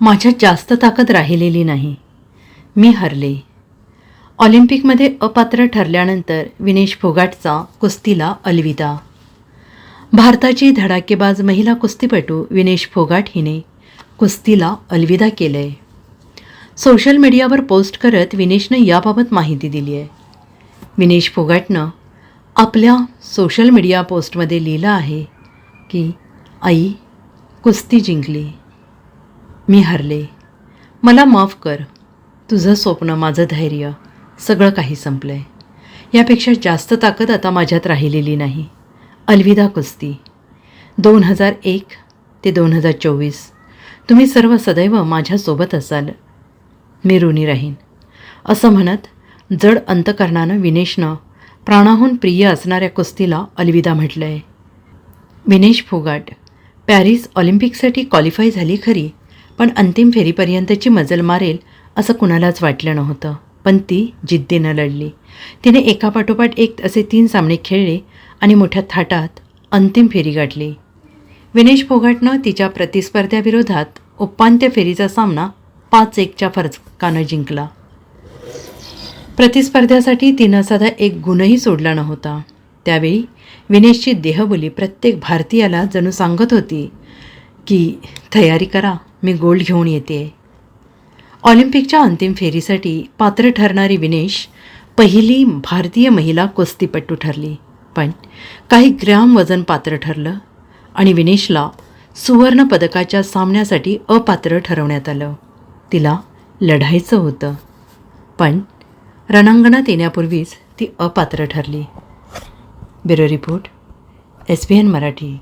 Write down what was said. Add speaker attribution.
Speaker 1: माझ्यात जास्त ताकद राहिलेली नाही. मी हरले. ऑलिम्पिकमध्ये अपात्र ठरल्यानंतर विनेश फोगाटचा कुस्तीला अलविदा. भारताची धडाकेबाज महिला कुस्तीपटू विनेश फोगाट हिने कुस्तीला अलविदा केलं आहे सोशल मीडियावर पोस्ट करत विनेशनं याबाबत माहिती दिली आहे. विनेश फोगाटनं आपल्या सोशल मीडिया पोस्टमध्ये लिहिलं आहे की आई कुस्ती जिंकली. मी हरले. मला माफ कर. तुझं स्वप्न माझं धैर्य सगळं काही संपलं आहे यापेक्षा जास्त ताकद आता माझ्यात राहिलेली नाही. अलविदा कुस्ती. दोन हजार एक ते दोन हजार चोवीस. तुम्ही सर्व सदैव माझ्यासोबत असाल. मी ऋणी राहीन. असं म्हणत जड अंतकरणानं विनेशनं प्राणाहून प्रिय असणाऱ्या कुस्तीला अलविदा म्हटलं आहे विनेश फोगाट पॅरिस ऑलिम्पिकसाठी क्वालिफाय झाली खरी पण अंतिम फेरीपर्यंतची मजल मारेल असं कुणालाच वाटलं नव्हतं. पण ती जिद्दीनं लढली. तिने एकापाठोपाठ एक असे तीन सामने खेळले आणि मोठ्या थाटात अंतिम फेरी गाठली. विनेश फोगाटनं तिच्या प्रतिस्पर्ध्याविरोधात उपांत्य फेरीचा सामना पाच एकच्या फरकानं जिंकला. प्रतिस्पर्ध्यासाठी तिनं साधा एक गुणही सोडला नव्हता. त्यावेळी विनेशची देहबोली प्रत्येक भारतीयाला जणू सांगत होती की तयारी करा. मी गोल्ड घेऊन येते. ऑलिम्पिकच्या अंतिम फेरीसाठी पात्र ठरणारी विनेश पहिली भारतीय महिला कुस्तीपटू ठरली. पण काही ग्रॅम वजन पात्र ठरलं आणि विनेशला सुवर्ण पदकाच्या सामन्यासाठी अपात्र ठरवण्यात आलं. तिला लढायचं होतं. पण रणांगणात येण्यापूर्वीच ती अपात्र ठरली. Bureau report S B N Marathi.